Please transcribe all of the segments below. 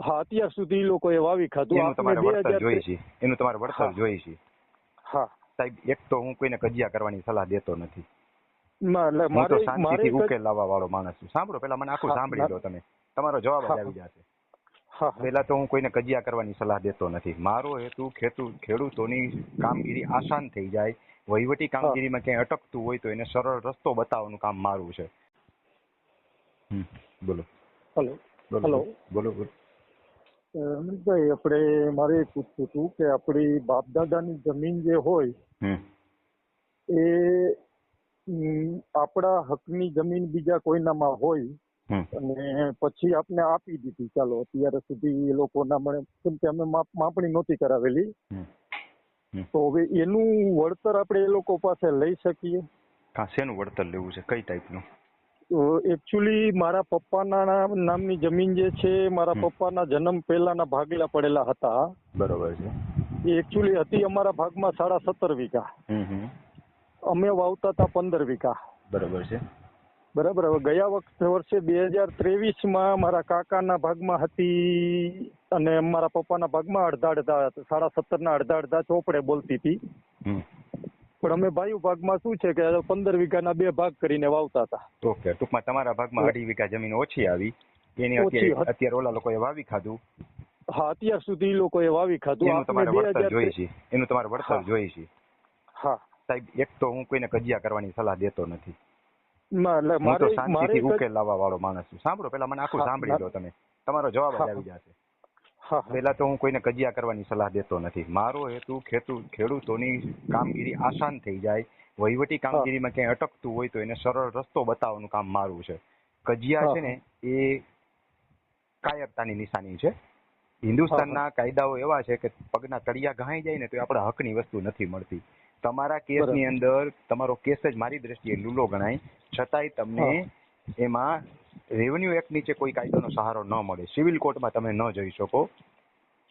હા અત્યાર સુધી લોકો એ વાવી ખાધું. એનું તમારે વળતર જોઈએ છે. એનું તમારે વળતર જોઈએ છે. હા. સાહેબ એક તો હું કોઈને કજિયા કરવાની સલાહ દેતો નથી. હું તો શાંતિથી ઉકેલ લાવવા વાળો માણસ છું. સાંભળો પેલા મને આખું સાંભળી લો તમે. તમારો જવાબ જ આવી જશે. પેલા તો હું કોઈને કજિયા કરવાની સલાહ દેતો નથી. મારો હેતુ ખેતુ ખેડૂતોની કામગીરી આસાન થઈ જાય. વહીવટી કામગીરીમાં ક્યાંય અટકતું હોય તો એને સરળ રસ્તો બતાવવાનું કામ મારું છે. બોલો. હેલો. બોલો બોલો બોલો. અમિતભાઈ આપણે મારે એ પૂછવું હતું કે આપણી બાપ દાદાની જમીન જે હોય એ આપણા હકની જમીન બીજા કોઈનામાં હોય અને પછી આપને આપી દીધી. ચાલો અત્યારે સુધી એ લોકોના મને કેમ કે અમે માપણી નહોતી કરાવેલી. તો હવે એનું વળતર આપણે એ લોકો પાસે લઈ શકીએ? હા શેનું વળતર લેવું છે કઈ ટાઈપનું એકચ્યુઅલી મારા પપ્પાના નામ- નામની જમીન જે છે મારા. પપ્પાના જન્મ પહેલાના ભાગલા પડેલા હતા. બરોબર છે. એ એકચ્યુઅલી હતી અમારા ભાગમાં સાડા સત્તર વીઘા. અમે વાવતા હતા પંદર વીઘા. બરોબર છે. બરાબર હવે ગયા વખતે વર્ષે બે હજાર ત્રેવીસમાં મારા કાકાના ભાગમાં હતી અને મારા પપ્પાના ભાગમાં અડધા અડધા સાડા સત્તર ના અડધા અડધા ચોપડે બોલતી હતી. પણ અમે ભાઈ ભાગમાં શું છે કે પંદર વીઘાના બે ભાગ કરીને વાવતા હતા. ઓકે ટૂંકમાં તમારા ભાગમાં અઢી વીઘા જમીન ઓછી આવી. એની અત્યારે અત્યારે ઓલા લોકોએ વાવી ખાધું? હા અત્યાર સુધી એ લોકોએ વાવી ખાધું. એનું તમારે વળતર જોઈએ છે. એનું તમારે વળતર જોઈએ છે. હા. સાહેબ એક તો હું કોઈને કજિયા કરવાની સલાહ દેતો નથી. હું તો શાંતિથી ઉકેલ લાવવા વાળો માણસ છું. સાંભળો પેલા મને આખું સાંભળી. લો તમે. તમારો જવાબ. આવી જશે. હા તો હું કોઈને કજિયા કરવાની સલાહ દેતો નથી. મારો હેતુ ખેડૂતોની કામગીરી આસાન થઈ જાય. વહીવટી કામગીરીમાં ક્યાંય અટકતું હોય તો એને સરળ રસ્તો બતાવવાનું કામ મારું છે. કજિયા છે ને એ કાયરતાની નિશાની છે. હિન્દુસ્તાનના કાયદાઓ એવા છે કે પગના તળિયા ઘાઈ જાય ને તો આપણા હકની વસ્તુ નથી મળતી. તમારા કેસની. અંદર તમારો કેસ જ મારી દ્રષ્ટિએ લૂલો ગણાય. છતાંય તમને એમાં રેવન્યુ એક્ટ નીચે કોઈ કાયદાનો સહારો ન મળે. સિવિલ કોર્ટમાં તમે ન જઈ શકો.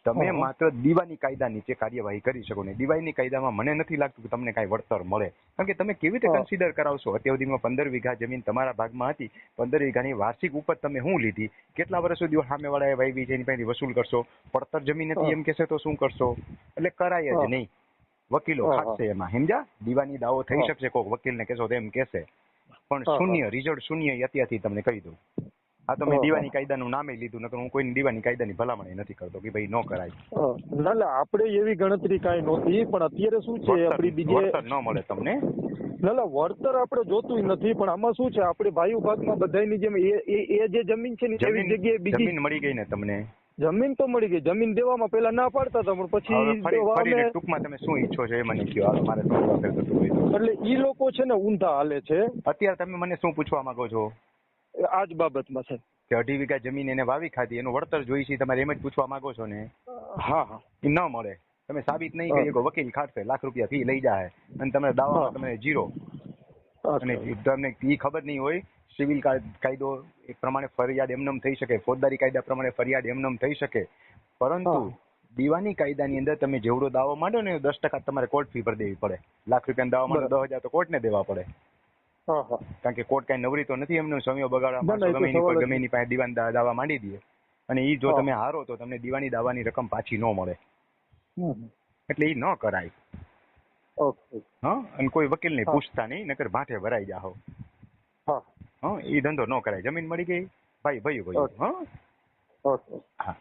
તમે માત્ર દીવાની કાયદા નીચે કાર્યવાહી કરી શકો ને દીવાની કાયદામાં મને નથી લાગતું કે તમને કાંઈ વળતર મળે. કારણ કે તમે કેવી રીતે. કન્સિડર કરાવશો? અત્યાર સુધીમાં પંદર વીઘા જમીન તમારા ભાગમાં હતી. પંદર વીઘાની વાર્ષિક ઉપજ તમે શું લીધી? કેટલા વર્ષ સુધી સામેવાળાએ વાવી છે એની પાસેથી વસૂલ કરશો? પડતર જમીન હતી એમ કહેશે તો શું કરશો? એટલે કરાય જ. નહીં. વકીલો. ખાટશે એમાં. સમજ્યા? દીવાની દાવો થઈ. શકશે કોઈક વકીલને કહેશો તો એમ કહેશે. પણ શૂન્ય રિઝલ્ટ શૂન્ય અત્યારથી તમને કહી દઉં. આ તો મેં દીવાની કાયદાનું નામે લીધું નકર હું કોઈની દીવાની કાયદાની ભલામણ નથી કરતો કે ભાઈ ન કરાય. ના ના આપણે એવી ગણતરી કાંઈ નહોતી પણ અત્યારે શું છે આપણી બીજે ન મળે તમને? ના ના વળતર આપણે જોતું નથી પણ આમાં શું છે આપણે ભાઈઓ ભાગમાં બધાની જેમ એ એ- એ જે જમીન છે ને એવી જગ્યાએ બીજી જમીન મળી ગઈ ને તમને? જમીન તો મળી ગઈ. જમીન દેવામાં પેલા ના પાડતા હતા પણ પછી ટૂંકમાં તમે શું ઈચ્છો છો એ મને કયો? હાલો મારે. એટલે ઈ લોકો છે ને ઊંધા હાલે છે. અત્યારે તમે મને શું પૂછવા માંગો છો? આ જ બાબતમાં છે. કે અઢી વીઘા જમીન એને વાવી ખાધી એનું વળતર જોઈ છે તમારે એમ જ પૂછવા માંગો છો ને? હા હા. ન મળે. તમે સાબિત નહીં. કરી વકીલ ખાટશે લાખ રૂપિયા ફી લઈ જાય અને તમે દાવા તમે જીરો. અને તમને ઈ ખબર નહીં હોય સિવિલ કાયદો એ પ્રમાણે ફરિયાદ એમનેમ થઈ શકે ફોજદારી કાયદા પ્રમાણે ફરિયાદ એમનેમ થઈ શકે. પરંતુ. દીવાની કાયદાની અંદર તમે જેવડો દાવો માંડો ને દસ ટકા તમારે કોર્ટ ફી પર દેવી પડે. લાખ રૂપિયાનો દાવો માંડો દસ હજાર તો કોર્ટને દેવા પડે. કારણ કે કોર્ટ કઈ નવરી તો નથી એમનો સમય બગાડવા ના, ના, એ ગમે એની પર ગમે એની પાસે દીવાન દાવા માંડી દે અને એ જો તમે હારો તો તમને દીવાની દાવાની રકમ પાછી ન મળે. એટલે ઈ ન કરાય. ઓકે. હા? અને કોઈ વકીલને હા. પૂછતા નહીં નકર ભાઠે ભરાઈ જા હા. હા. એ ધંધો ન કરાય. જમીન મળી ગઈ? ભાઈ ભાઈ ભયું. ઓકે. હા? ઓકે. હા.